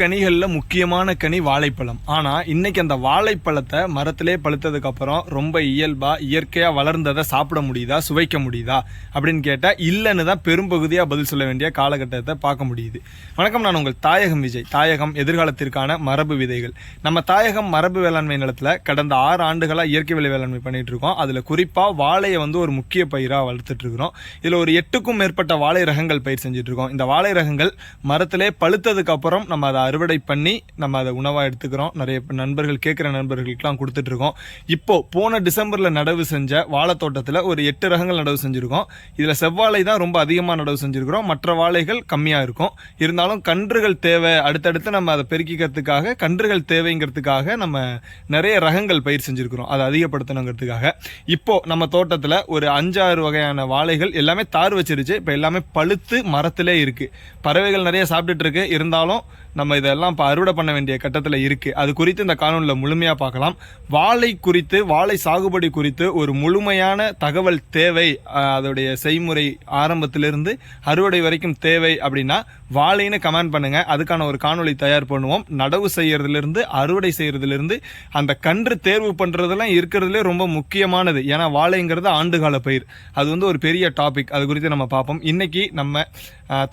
கனிகளில் முக்கியமான கனி வாழைப்பழம். ஆனால் இன்னைக்கு அந்த வாழைப்பழத்தை மரத்திலே பழுத்ததுக்கப்புறம் ரொம்ப இயல்பாக இயற்கையாக வளர்ந்ததை சாப்பிட முடியுதா சுவைக்க முடியுதா அப்படின்னு கேட்டால் இல்லைன்னு தான் பெரும்பகுதியாக பதில் சொல்ல வேண்டிய காலகட்டத்தை பார்க்க முடியுது. வணக்கம் நான் உங்கள் தாயகம் விஜய். தாயகம் எதிர்காலத்திற்கான மரபு விதைகள். நம்ம தாயகம் மரபு வேளாண்மை நிலத்தில் கடந்த ஆறு ஆண்டுகளாக இயற்கை விலை வேளாண்மை பண்ணிட்டு இருக்கோம். அதில் குறிப்பாக வாழையை வந்து ஒரு முக்கிய பயிராக வளர்த்துட்டு இருக்கிறோம். இதில் ஒரு எட்டுக்கும் மேற்பட்ட வாழை ரகங்கள் பயிர் செஞ்சுட்டு இருக்கோம். இந்த வாழை ரகங்கள் மரத்திலே பழுத்ததுக்கப்புறம் நம்ம அதை அறுவடை பண்ணி நம்ம அதை உணவாக எடுத்துக்கிறோம். நிறைய நண்பர்கள் கேட்குற நண்பர்களுக்கெல்லாம் கொடுத்துட்டு இருக்கோம் இப்போ போன டிசம்பரில் நடவு செஞ்ச வாழைத்தோட்டத்தில் ஒரு எட்டு ரகங்கள் நடவு செஞ்சுருக்கோம். இதில் செவ்வாழை தான் ரொம்ப அதிகமாக நடவு செஞ்சுருக்கிறோம். மற்ற வாழைகள் கம்மியாக இருக்கும். இருந்தாலும் கன்றுகள் தேவை. அடுத்தடுத்து நம்ம அதை பெருக்கிக்கிறதுக்காக கன்றுகள் தேவைங்கிறதுக்காக நம்ம நிறைய ரகங்கள் பயிர் செஞ்சுருக்கிறோம். அதை அதிகப்படுத்தணுங்கிறதுக்காக. இப்போ நம்ம தோட்டத்தில் ஒரு அஞ்சாறு வகையான வாழைகள் எல்லாமே தார் வச்சிருச்சு. இப்போ எல்லாமே பழுத்து மரத்திலே இருக்கு. பறவைகள் நிறைய சாப்பிட்டுட்டு இருக்கு. இருந்தாலும் நம்ம இதெல்லாம் இப்போ அறுவடை பண்ண வேண்டிய கட்டத்தில் இருக்கு. அது குறித்து இந்த காணொலியில் முழுமையாக பார்க்கலாம். வாழை குறித்து வாழை சாகுபடி குறித்து ஒரு முழுமையான தகவல் தேவை. அஹ், அதோடைய செய்முறை ஆரம்பத்திலிருந்து அறுவடை வரைக்கும் தேவை அப்படின்னா வாழைன்னு கமெண்ட் பண்ணுங்க. அதுக்கான ஒரு காணொளி தயார் பண்ணுவோம். நடவு செய்யறதுலேருந்து அறுவடை செய்யறதுலேருந்து அந்த கன்று தேர்வு பண்ணுறதெல்லாம் இருக்கிறதுலே ரொம்ப முக்கியமானது. ஏன்னா வாழைங்கிறது ஆண்டுகால பயிர். அது வந்து ஒரு பெரிய டாபிக் அது குறித்து நம்ம பார்ப்போம். இன்னைக்கு நம்ம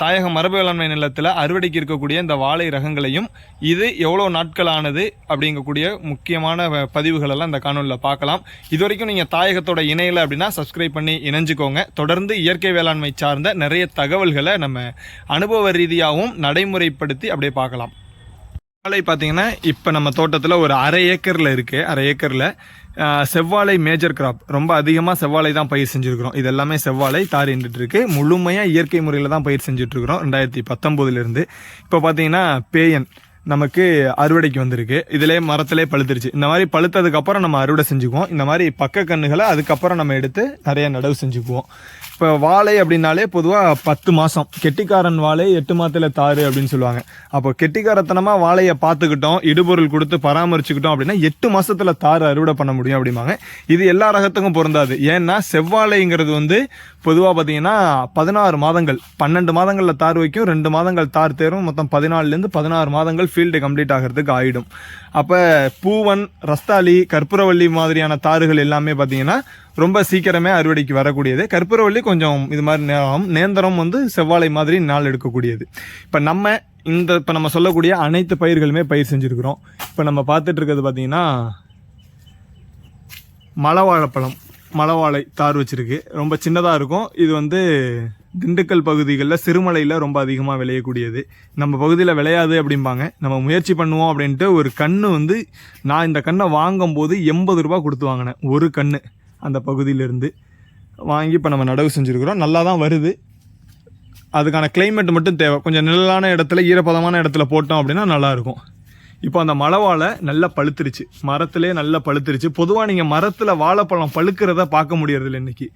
தாயக மரபு வேளாண்மை நிலத்தில் அறுவடைக்கு இருக்கக்கூடிய இந்த வாழை ரகங்களையும் இது எவ்வளோ நாட்கள் ஆனது அப்படிங்கக்கூடிய முக்கியமான பதிவுகளெல்லாம் இந்த காணொலியில் பார்க்கலாம். இது வரைக்கும் நீங்கள் தாயகத்தோட இணையல அப்படின்னா சப்ஸ்கிரைப் பண்ணி இணைஞ்சுக்கோங்க. தொடர்ந்து இயற்கை வேளாண்மை சார்ந்த நிறைய தகவல்களை நம்ம அனுபவ ரீதியாகவும் நடைமுறைப்படுத்தி அப்படியே பார்க்கலாம். செவ்வாழை பார்த்தீங்கன்னா இப்போ நம்ம தோட்டத்தில் ஒரு அரை ஏக்கரில் இருக்குது அரை ஏக்கரில் செவ்வாழை மேஜர் கிராப் ரொம்ப அதிகமாக செவ்வாழை தான் பயிர் செஞ்சுருக்கிறோம். இது எல்லாமே செவ்வாழை தாரின்ட்டு இருக்கு முழுமையாக இயற்கை முறையில் தான் பயிர் செஞ்சுட்ருக்குறோம் ரெண்டாயிரத்தி பத்தொம்போதுலேருந்து இப்போ பார்த்தீங்கன்னா பேயன் நமக்கு அறுவடைக்கு வந்திருக்கு. இதிலே மரத்திலே பழுத்துருச்சு. இந்த மாதிரி பழுத்ததுக்கப்புறம் நம்ம அறுவடை செஞ்சுக்குவோம். இந்த மாதிரி பக்க கன்றுகளை அதுக்கப்புறம் நம்ம எடுத்து நிறைய நடவு செஞ்சுக்குவோம். இப்போ வாழை அப்படின்னாலே பொதுவாக பத்து மாதம் கெட்டிக்காரன் வாழை எட்டு மாதத்தில் தாரு அப்படின்னு சொல்லுவாங்க. அப்போ கெட்டிக்காரத்தனமாக வாழையை பார்த்துக்கிட்டோம் இடுபொருள் கொடுத்து பராமரிச்சுக்கிட்டோம் அப்படின்னா எட்டு மாதத்தில் தார் அறுவடை பண்ண முடியும் அப்படிம்பாங்க. இது எல்லா ரகத்துக்கும் பொருந்தாது. ஏன்னா செவ்வாழைங்கிறது வந்து பொதுவாக பார்த்தீங்கன்னா பதினாறு மாதங்கள். பன்னெண்டு மாதங்களில் தார் வைக்கும் ரெண்டு மாதங்கள் தார் தேரும். மொத்தம் பதினாலுலேருந்து பதினாறு மாதங்கள் ஃபீல்டு கம்ப்ளீட் ஆகிறதுக்கு ஆகிடும் அப்போ பூவன் ரஸ்தாலி கற்பூரவள்ளி மாதிரியான தாறுகள் எல்லாமே பார்த்தீங்கன்னா ரொம்ப சீக்கிரமே அறுவடைக்கு வரக்கூடியது. கற்பூரவள்ளி கொஞ்சம் இது மாதிரி நேரம் நேந்திரம் வந்து செவ்வாழை மாதிரி நாள் எடுக்கக்கூடியது. இப்போ நம்ம இந்த இப்போ நம்ம சொல்லக்கூடிய அனைத்து பயிர்களுமே பயிர் செஞ்சுருக்குறோம். இப்போ நம்ம பார்த்துட்டு இருக்கிறது பார்த்தீங்கன்னா மலவாழைப்பழம் மலவாழை தார் வச்சிருக்கு. ரொம்ப சின்னதாக இருக்கும். இது வந்து திண்டுக்கல் பகுதிகளில் சிறுமலையில் ரொம்ப அதிகமாக விளையக்கூடியது. நம்ம பகுதியில் விளையாது அப்படிம்பாங்க. நம்ம முயற்சி பண்ணுவோம் அப்படின்ட்டு ஒரு கன்று வந்து நான் இந்த கண்ணை வாங்கும்போது எண்பது ரூபா கொடுத்து வாங்கினேன். ஒரு கன்று அந்த பகுதியிலேருந்து வாங்கி இப்போ நம்ம நடவு செஞ்சுருக்குறோம். நல்லா தான் வருது. அதுக்கான கிளைமேட் மட்டும் தேவை. கொஞ்சம் நிழலான இடத்துல ஈரப்பதமான இடத்துல போட்டோம் அப்படின்னா நல்லாயிருக்கும். இப்போ அந்த மலை வாழை நல்லா பழுத்துருச்சு. மரத்துலேயே நல்லா பழுத்துருச்சு. பொதுவாக நீங்கள் மரத்தில் வாழைப்பழம் பழுக்கிறத பார்க்க முடியறதில்ல இன்னைக்கு.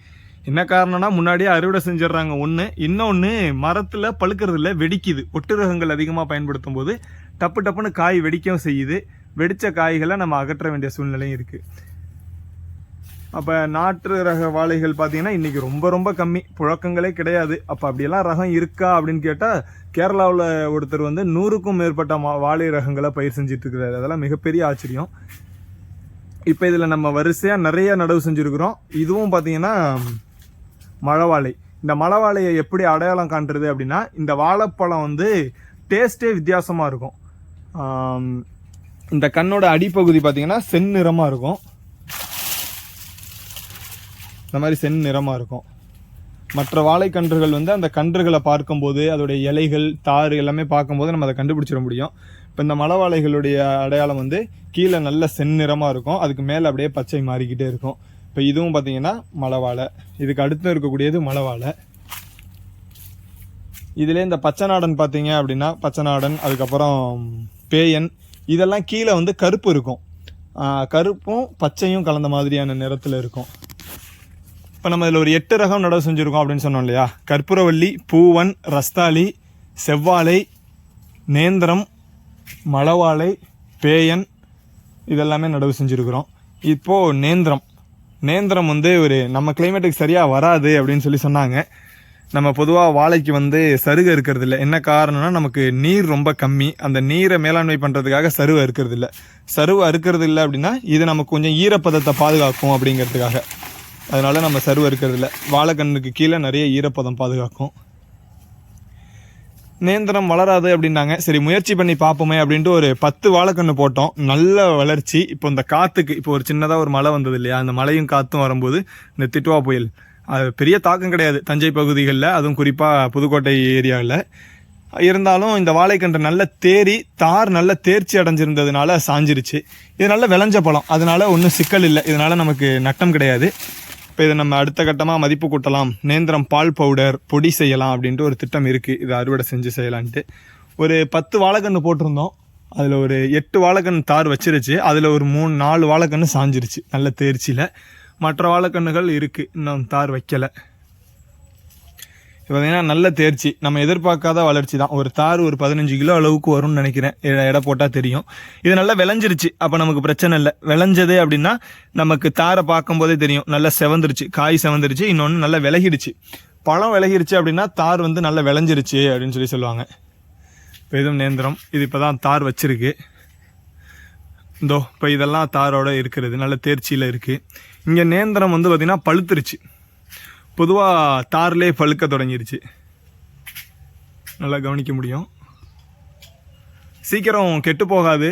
என்ன காரணம்னா முன்னாடியே அறுவடை செஞ்சிடுறாங்க. ஒன்று இன்னொன்று மரத்தில் பழுக்கிறதுல வெடிக்குது. ஒட்டு ரகங்கள் அதிகமாக பயன்படுத்தும் போது டப்பு டப்புன்னு காய் வெடிக்கவும் செய்யுது. வெடித்த காய்களை நம்ம அகற்ற வேண்டிய சூழ்நிலையும் இருக்குது அப்போ நாட்டு ரக வாழைகள் பார்த்தீங்கன்னா இன்றைக்கி ரொம்ப ரொம்ப கம்மி. புழக்கங்களே கிடையாது. அப்போ அப்படியெல்லாம் ரகம் இருக்கா அப்படின்னு கேட்டால் கேரளாவில் ஒருத்தர் வந்து நூறுக்கும் மேற்பட்ட மா வாழை ரகங்களை பயிர் செஞ்சிட்ருக்கிறாரு. அதெல்லாம் மிகப்பெரிய ஆச்சரியம். இப்போ இதில் நம்ம வரிசையாக நிறைய நடவு செஞ்சுருக்குறோம். இதுவும் பார்த்தீங்கன்னா மழவாழை. இந்த மழவாழையை எப்படி அடையாளம் காண்றது அப்படின்னா இந்த வாழைப்பழம் வந்து டேஸ்ட்டே வித்தியாசமாக இருக்கும். இந்த கண்ணோட அடிப்பகுதி பார்த்திங்கன்னா செந்நிறமாக இருக்கும். இந்த மாதிரி செந் நிறமாக இருக்கும். மற்ற வாழைக்கன்றுகள் வந்து அந்த கன்றுகளை பார்க்கும்போது அதோடைய இலைகள் தார் எல்லாமே பார்க்கும்போது நம்ம அதை கண்டுபிடிச்சிட முடியும். இப்போ இந்த மலை வாழைகளுடைய அடையாளம் வந்து கீழே நல்ல செந்நிறமாக இருக்கும். அதுக்கு மேலே அப்படியே பச்சை மாறிக்கிட்டே இருக்கும். இப்போ இதுவும் பார்த்தீங்கன்னா மலை வாழை இதுக்கு அடுத்து இருக்கக்கூடியது மலை வாழை இதிலே இந்த பச்சை நாடன் பார்த்தீங்க அப்படின்னா பச்சை நாடன் அதுக்கப்புறம் பேயன் இதெல்லாம் கீழே வந்து கருப்பு இருக்கும். கருப்பும் பச்சையும் கலந்த மாதிரியான நிறத்தில் இருக்கும். இப்போ நம்ம இதில் ஒரு எட்டு ரகம் நடவு செஞ்சுருக்கோம் அப்படின்னு சொன்னோம் இல்லையா? கற்பூரவள்ளி பூவன் ரஸ்தாளி செவ்வாழை நேந்திரம் மலவாழை பேயன் இதெல்லாமே நடவு செஞ்சுருக்குறோம். இப்போது நேந்திரம். நேந்திரம் வந்து ஒரு நம்ம கிளைமேட்டுக்கு சரியாக வராது அப்படின்னு சொல்லி சொன்னாங்க. நம்ம பொதுவாக வாழைக்கு வந்து சருகு இருக்கிறது இல்லை என்ன காரணம்னா நமக்கு நீர் ரொம்ப கம்மி. அந்த நீரை மேலாண்மை பண்ணுறதுக்காக சருவை இருக்கிறது இல்லை சருவை அறுக்கிறது இல்லை அப்படின்னா இது நமக்கு கொஞ்சம் ஈரப்பதத்தை பாதுகாக்கும் அப்படிங்கிறதுக்காக. அதனால் நம்ம சருவை இருக்கிறது இல்லை வாழைக்கண்ணுக்கு கீழே நிறைய ஈரப்பதம் பாதுகாக்கும். நேந்திரம் வளராது அப்படின்னாங்க. சரி முயற்சி பண்ணி பார்ப்போமே அப்படின்ட்டு ஒரு பத்து வாழைக்கன்று போட்டோம். நல்ல வளர்ச்சி. இப்போ இந்த காற்றுக்கு இப்போ ஒரு சின்னதாக ஒரு மழை வந்தது இல்லையா? அந்த மழையும் காற்றும் வரும்போது இந்த திட்டுவா புயல். அது பெரிய தாக்கம் கிடையாது. தஞ்சை பகுதிகளில் அதுவும் குறிப்பாக புதுக்கோட்டை ஏரியாவில். இருந்தாலும் இந்த வாழைக்கன்று நல்ல தேறி தார் நல்ல தேர்ச்சி அடைஞ்சிருந்ததுனால சாஞ்சிருச்சு. இது நல்ல விளைஞ்ச பழம். அதனால் ஒன்றும் சிக்கல் இல்லை. இதனால் நமக்கு நட்டம் கிடையாது. இப்போ இதை நம்ம அடுத்த கட்டமாக மதிப்பு கூட்டலாம். நேந்திரம் பால் பவுடர் பொடி செய்யலாம் அப்படின்ட்டு ஒரு திட்டம் இருக்குது இதை அறுவடை செஞ்சு செய்யலான்ட்டு. ஒரு பத்து வாழைக்கன்று போட்டிருந்தோம். அதில் ஒரு எட்டு வாழைக்கன்று தார் வச்சிருச்சு. அதில் ஒரு மூணு நாலு வாழைக்கன்று சாஞ்சிருச்சு. நல்ல தேர்ச்சியில். மற்ற வாழைக்கன்றுகள் இருக்குது இன்னும் தார் வைக்கலை. இப்போ பார்த்தீங்கன்னா நல்ல தேர்ச்சி. நம்ம எதிர்பார்க்காத வளர்ச்சி தான். ஒரு தார் ஒரு பதினஞ்சு கிலோ அளவுக்கு வரும்னு நினைக்கிறேன். எடை- போட்டால் தெரியும். இது நல்லா விளைஞ்சிருச்சு. அப்போ நமக்கு பிரச்சனை இல்லை. விளைஞ்சது அப்படின்னா நமக்கு தாரை பார்க்கும்போதே தெரியும். நல்லா செவந்துருச்சு. காய் செவந்துருச்சு. இன்னொன்று நல்லா விலகிடுச்சு. பழம் விலகிருச்சு அப்படின்னா தார் வந்து நல்லா விளைஞ்சிருச்சு அப்படின்னு சொல்லி சொல்லுவாங்க. இப்போ இதுவும் நேந்திரம். இது இப்போ தான் தார் வச்சிருக்கு. இந்தோ இப்போ இதெல்லாம் தாரோட இருக்கிறது. நல்ல தேர்ச்சியில் இருக்குது இங்கே நேந்திரம் வந்து பார்த்திங்கன்னா பழுத்துருச்சு. பொதுவாக தார்லே பழுக்க தொடங்கிருச்சு. நல்லா கவனிக்க முடியும். சீக்கிரம் கெட்டு போகாது.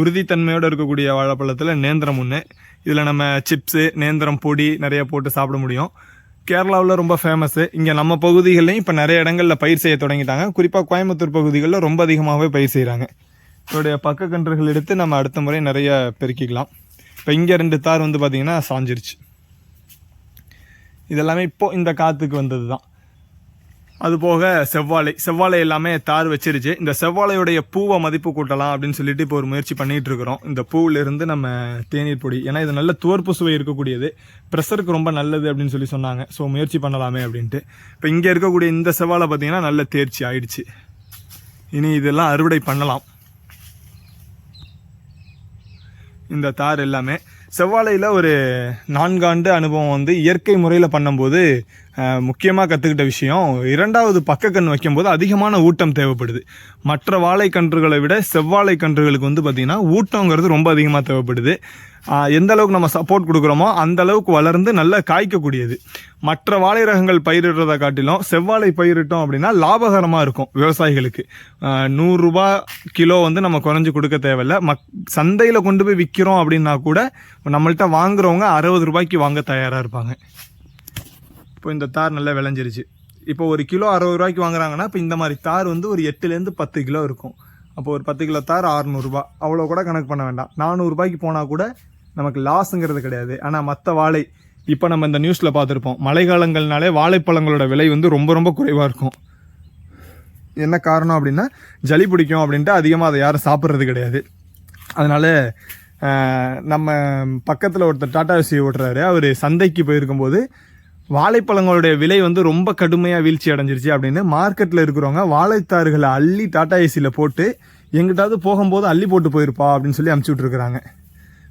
உறுதித்தன்மையோடு இருக்கக்கூடிய வாழைப்பழத்தில் நேந்திரம் ஒன்று இதில் நம்ம சிப்ஸு நேந்திரம் பொடி நிறைய போட்டு சாப்பிட முடியும். கேரளாவில் ரொம்ப ஃபேமஸ்ஸு இங்கே நம்ம பகுதிகள்லையும் இப்போ நிறைய இடங்களில் பயிர் செய்ய தொடங்கிட்டாங்க. குறிப்பாக கோயம்புத்தூர் பகுதிகளில் ரொம்ப அதிகமாகவே பயிர் செய்கிறாங்க இதோடைய பக்க கன்றுகள் எடுத்து நம்ம அடுத்த முறை நிறைய பெருக்கிக்கலாம். இப்போ இங்கே ரெண்டு தார் வந்து பார்த்திங்கன்னா சாஞ்சிருச்சு. இதெல்லாமே இப்போ இந்த காற்றுக்கு வந்தது தான் அது போக செவ்வாழை செவ்வாழை எல்லாமே தார் வச்சிருச்சு. இந்த செவ்வாழையுடைய பூவை மதிப்பு கூட்டலாம் அப்படின்னு சொல்லிட்டு இப்போ ஒரு முயற்சி பண்ணிட்டு இருக்கிறோம். இந்த பூவிலிருந்து நம்ம தேநீர் பொடி ஏன்னா இது நல்ல துவர்ப்பு சுவை இருக்கக்கூடியது. ப்ரெஷருக்கு ரொம்ப நல்லது அப்படின்னு சொல்லி சொன்னாங்க. ஸோ முயற்சி பண்ணலாமே அப்படின்ட்டு. இப்போ இங்கே இருக்கக்கூடிய இந்த செவ்வாழை பார்த்தீங்கன்னா நல்ல தேர்ச்சி ஆயிடுச்சு. இனி இதெல்லாம் அறுவடை பண்ணலாம். இந்த தார் எல்லாமே செவ்வாழையில் ஒரு நான்காண்டு அனுபவம் வந்து இயற்கை முறையில் பண்ணும்போது முக்கியமாக கற்றுக்கிட்ட விஷயம் இரண்டாவது பக்கக்கண் வைக்கும்போது அதிகமான ஊட்டம் தேவைப்படுது. மற்ற வாழைக்கன்றுகளை விட செவ்வாழை கன்றுகளுக்கு வந்து பார்த்திங்கன்னா ஊட்டங்கிறது ரொம்ப அதிகமாக தேவைப்படுது. எந்த அளவுக்கு நம்ம சப்போர்ட் கொடுக்குறோமோ அந்த அளவுக்கு வளர்ந்து நல்லா காய்க்கக்கூடியது. மற்ற வாழை ரகங்கள் பயிரிடுறதை காட்டிலும் செவ்வாழை பயிரிட்டோம் அப்படின்னா லாபகரமாக இருக்கும் விவசாயிகளுக்கு. நூறுரூபா கிலோ வந்து நம்ம குறைஞ்சி கொடுக்க தேவையில்ல. மக் சந்தையில் கொண்டு போய் விற்கிறோம் அப்படின்னா கூட நம்மள்கிட்ட வாங்குறவங்க அறுபது ரூபாய்க்கு வாங்க தயாராக இருப்பாங்க. இப்போ இந்த தார் நல்லா விளைஞ்சிருச்சு. இப்போ ஒரு கிலோ அறுபது ரூபாய்க்கு வாங்குறாங்கன்னா இப்போ இந்த மாதிரி தார் வந்து ஒரு எட்டுலேருந்து பத்து கிலோ இருக்கும். அப்போ ஒரு பத்து கிலோ தார் அறநூறுபா. அவ்வளோ கூட கணக்கு பண்ண வேண்டாம். நானூறுபாய்க்கு போனால் கூட நமக்கு லாஸுங்கிறது கிடையாது. ஆனால் மற்ற வாழை இப்போ நம்ம இந்த நியூஸில் பார்த்துருப்போம். மழைக்காலங்கள்னாலே வாழைப்பழங்களோட விலை வந்து ரொம்ப ரொம்ப குறைவாக இருக்கும். என்ன காரணம் அப்படின்னா ஜலி பிடிக்கும் அப்படின்ட்டு அதிகமாக அதை யாரும் சாப்பிட்றது கிடையாது. அதனால் நம்ம பக்கத்தில் ஒருத்தர் டாடா சி ஓட்டுறாரு. அவர் சந்தைக்கு போயிருக்கும்போது வாழைப்பழங்களுடைய விலை வந்து ரொம்ப கடுமையாக வீழ்ச்சி அடைஞ்சிருச்சு அப்படின்னு மார்க்கெட்டில் இருக்கிறவங்க வாழைத்தாறுகளை அள்ளி டாடா ஏசியில் போட்டு எங்கிட்டாவது போகும்போது அள்ளி போட்டு போயிருப்பா அப்படின்னு சொல்லி அமுச்சு விட்ருக்குறாங்க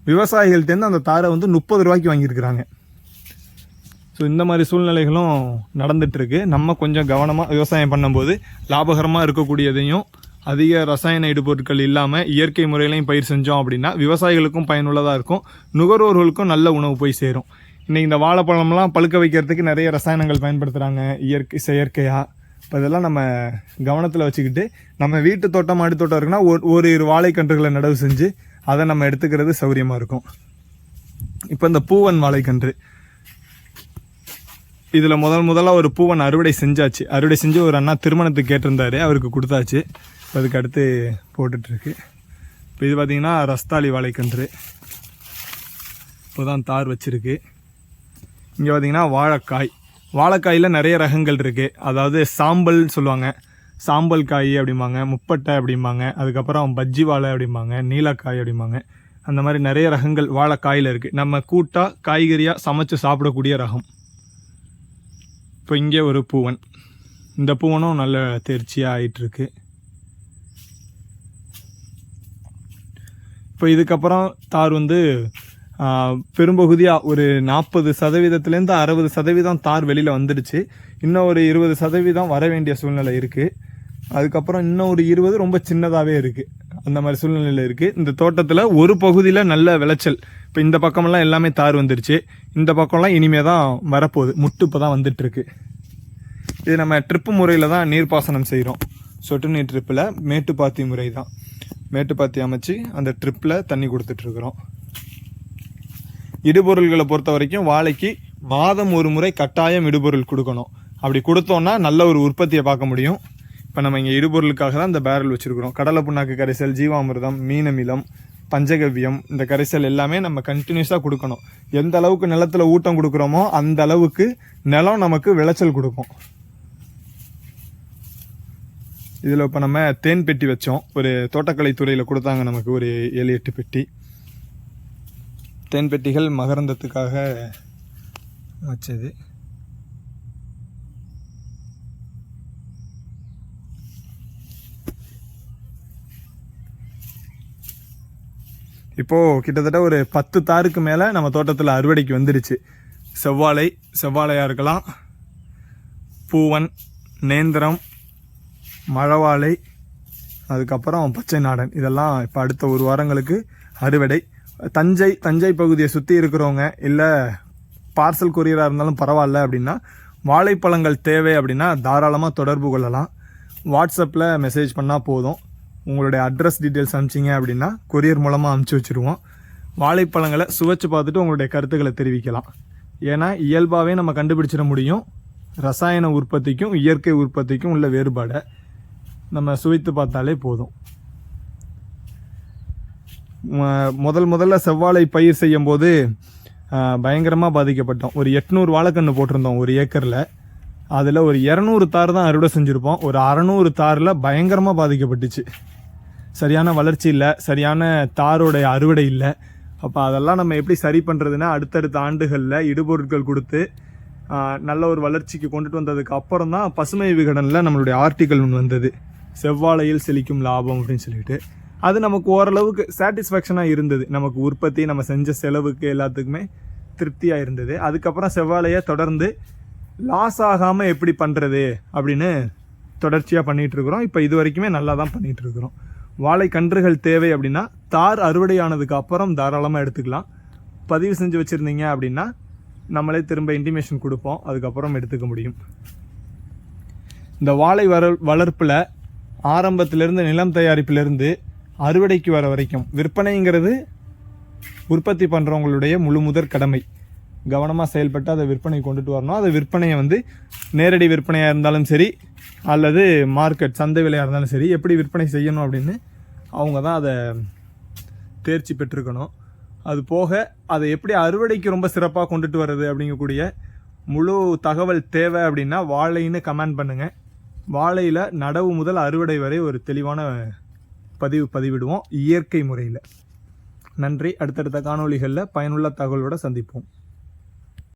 விவசாயிகள்ட்டேருந்து அந்த தாரை வந்து முப்பது ரூபாய்க்கு வாங்கியிருக்கிறாங்க. ஸோ இந்த மாதிரி சூழ்நிலைகளும் நடந்துகிட்ருக்கு நம்ம கொஞ்சம் கவனமாக விவசாயம் பண்ணும்போது லாபகரமாக இருக்கக்கூடியதையும் அதிக ரசாயன இடுபொருட்கள் இல்லாமல் இயற்கை முறையிலையும் பயிர் செஞ்சோம் அப்படின்னா விவசாயிகளுக்கும் பயனுள்ளதாக இருக்கும். நுகர்வோர்களுக்கும் நல்ல உணவு போய் சேரும். இன்னைக்கு இந்த வாழைப்பழம்லாம் பழுக்க வைக்கிறதுக்கு நிறைய ரசாயனங்கள் பயன்படுத்துகிறாங்க இயற்கை செயற்கையாக இப்போ இதெல்லாம் நம்ம கவனத்தில் வச்சுக்கிட்டு நம்ம வீட்டு தோட்டம் மாடி தோட்டம் இருக்குன்னா ஒரு ஒரு இரு வாழைக்கன்றுகளை நடவு செஞ்சு அதை நம்ம எடுத்துக்கிறது சௌரியமாக இருக்கும். இப்போ இந்த பூவன் வாழைக்கன்று. இதில் முதல் முதலாக ஒரு பூவன் அறுவடை செஞ்சாச்சு. அறுவடை செஞ்சு ஒரு அண்ணா திருமணத்துக்கு கேட்டிருந்தாரு. அவருக்கு கொடுத்தாச்சு. இப்போ அதுக்கு அடுத்து போட்டுட்ருக்கு. இப்போ இது பார்த்திங்கன்னா ரஸ்தாளி வாழைக்கன்று. இப்போ தான் தார் வச்சுருக்கு. இங்கே பார்த்தீங்கன்னா வாழைக்காய். வாழைக்காயில் நிறைய ரகங்கள் இருக்குது அதாவது சாம்பல் சொல்லுவாங்க. சாம்பல் காய் அப்படிம்பாங்க முப்பட்டை அப்படிம்பாங்க அதுக்கப்புறம் பஜ்ஜி வாழை அப்படிம்பாங்க நீலக்காய் அப்படிம்பாங்க. அந்த மாதிரி நிறைய ரகங்கள் வாழைக்காயில் இருக்குது நம்ம கூட்டாக காய்கறியாக சமைச்சு சாப்பிடக்கூடிய ரகம். இப்போ இங்கே ஒரு பூவன். இந்த பூவனும் நல்ல தேர்ச்சியாக ஆகிட்டுருக்கு இப்போ இதுக்கப்புறம் தார் வந்து பெரும்பகுதியாக ஒரு நாற்பது சதவீதத்துலேருந்து அறுபது சதவீதம் தார் வெளியில் வந்துடுச்சு. இன்னும் ஒரு இருபது சதவீதம் வர வேண்டிய சூழ்நிலை இருக்குது அதுக்கப்புறம் இன்னும் ஒரு இருபது ரொம்ப சின்னதாகவே இருக்குது அந்த மாதிரி சூழ்நிலையில் இருக்குது இந்த தோட்டத்தில் ஒரு பகுதியில் நல்ல விளைச்சல். இப்போ இந்த பக்கமெல்லாம் எல்லாமே தார் வந்துடுச்சு இந்த பக்கம்லாம் இனிமே தான் வரப்போகுது. முட்டு இப்போ தான் வந்துட்டுருக்கு. இது நம்ம ட்ரிப்பு முறையில் தான் நீர்ப்பாசனம் செய்கிறோம் சொட்டு நீர் ட்ரிப்பில் மேட்டுப்பாத்தி முறை தான். மேட்டுப்பாத்தி அமைச்சு அந்த ட்ரிப்பில் தண்ணி கொடுத்துட்ருக்குறோம் இடுபொருள்களை பொறுத்த வரைக்கும் வாழைக்கு மாதம் ஒரு முறை கட்டாயம் இடுபொருள் கொடுக்கணும். அப்படி கொடுத்தோன்னா நல்ல ஒரு உற்பத்தியை பார்க்க முடியும். இப்போ நம்ம இங்கே இடுபொருளுக்காக தான் இந்த பேரல் வச்சுருக்கிறோம். கடலை புண்ணாக்கு கரைசல் ஜீவாமிர்தம் மீனமிலம் பஞ்சகவ்யம் இந்த கரைசல் எல்லாமே நம்ம கண்டினியூஸாக கொடுக்கணும். எந்த அளவுக்கு நிலத்தில் ஊட்டம் கொடுக்குறோமோ அந்த அளவுக்கு நிலம் நமக்கு விளைச்சல் கொடுக்கும். இதில் இப்போ நம்ம தேன் பெட்டி வச்சோம். ஒரு தோட்டக்கலை துறையில் கொடுத்தாங்க நமக்கு ஒரு ஏழு எட்டு பெட்டி. தேன் பெட்டிகள் மகரந்தத்துக்காக வச்சது. இப்போது கிட்டத்தட்ட ஒரு பத்து தாருக்கு மேலே நம்ம தோட்டத்தில் அறுவடைக்கு வந்துடுச்சு செவ்வாழை செவ்வாழையாக இருக்கலாம். பூவன் நேந்திரம் மழவாழை அதுக்கப்புறம் பச்சை நாடன். இதெல்லாம் இப்போ அடுத்த ஒரு வாரங்களுக்கு அறுவடை. தஞ்சை தஞ்சை பகுதியை சுற்றி இருக்கிறவங்க இல்லை பார்சல் கொரியராக இருந்தாலும் பரவாயில்ல அப்படின்னா வாழைப்பழங்கள் தேவை அப்படின்னா தாராளமாக தொடர்பு கொள்ளலாம். வாட்ஸ்அப்பில் மெசேஜ் பண்ணால் போதும். உங்களுடைய அட்ரஸ் டீட்டெயில்ஸ் அனுப்பிச்சிங்க அப்படின்னா கொரியர் மூலமாக அனுப்பிச்சி வச்சுருவோம். வாழைப்பழங்களை சுவைச்சு பார்த்துட்டு உங்களுடைய கருத்துக்களை தெரிவிக்கலாம். ஏன்னா இயல்பாகவே நம்ம கண்டுபிடிச்சிட முடியும். ரசாயன உற்பத்திக்கும் இயற்கை உற்பத்திக்கும் உள்ள வேறுபாடை நம்ம சுவைத்து பார்த்தாலே போதும். முதல் முதல்ல செவ்வாழை பயிர் செய்யும் போது பயங்கரமாக பாதிக்கப்பட்டோம். ஒரு எட்நூறு வாழைக்கன்று போட்டிருந்தோம் ஒரு ஏக்கரில். அதில் ஒரு இரநூறு தார் தான் அறுவடை செஞ்சுருப்போம். ஒரு அறநூறு தாரில் பயங்கரமாக பாதிக்கப்பட்டுச்சு. சரியான வளர்ச்சி இல்லை சரியான தாரோடைய அறுவடை இல்லை. அப்போ அதெல்லாம் நம்ம எப்படி சரி பண்ணுறதுன்னா அடுத்தடுத்த ஆண்டுகளில் இடுபொருட்கள் கொடுத்து நல்ல ஒரு வளர்ச்சிக்கு கொண்டுட்டு வந்ததுக்கு அப்புறம் தான் பசுமை விகடனில் நம்மளுடைய ஆர்டிக்கல் ஒன்று வந்தது. செவ்வாழையில் செழிக்கும் லாபம் அப்படின்னு சொல்லிட்டு. அது நமக்கு ஓரளவுக்கு சாட்டிஸ்ஃபேக்ஷனாக இருந்தது. நமக்கு உற்பத்தி நம்ம செஞ்ச செலவுக்கு எல்லாத்துக்குமே திருப்தியாக இருந்தது. அதுக்கப்புறம் செவ்வாழையை தொடர்ந்து லாஸ் ஆகாமல் எப்படி பண்ணுறது அப்படின்னு தொடர்ச்சியாக பண்ணிகிட்டு இருக்கிறோம். இப்போ இது வரைக்குமே நல்லா தான் பண்ணிகிட்ருக்குறோம் வாழை கன்றுகள் தேவை அப்படின்னா தார் அறுவடையானதுக்கு அப்புறம் தாராளமாக எடுத்துக்கலாம். பதிவு செஞ்சு வச்சுருந்தீங்க அப்படின்னா நம்மளே திரும்ப இன்டிமேஷன் கொடுப்போம். அதுக்கப்புறம் எடுத்துக்க முடியும். இந்த வாழை வர வளர்ப்பில் ஆரம்பத்திலேருந்து நிலம் தயாரிப்பிலேருந்து அறுவடைக்கு வர வரைக்கும். விற்பனைங்கிறது உற்பத்தி பண்ணுறவங்களுடைய முழு முதற் கடமை. கவனமாக செயல்பட்டு அதை விற்பனை கொண்டுட்டு வரணும். அதை விற்பனையை வந்து நேரடி விற்பனையாக இருந்தாலும் சரி அல்லது மார்க்கெட் சந்தை விலையாக இருந்தாலும் சரி எப்படி விற்பனை செய்யணும் அப்படின்னு அவங்க தான் அதை தேர்ச்சி பெற்றிருக்கணும். அது போக அதை எப்படி அறுவடைக்கு ரொம்ப சிறப்பாக கொண்டுட்டு வர்றது அப்படிங்கக்கூடிய முழு தகவல் தேவை அப்படின்னா வாழைன்னு கமெண்ட் பண்ணுங்கள் வாழையில் நடவு முதல் அறுவடை வரை ஒரு தெளிவான பதிவு பதிவிடுவோம் இயற்கை முறையில். நன்றி. அடுத்தடுத்த காணொளிகளில் பயனுள்ள தகவலோடு சந்திப்போம்.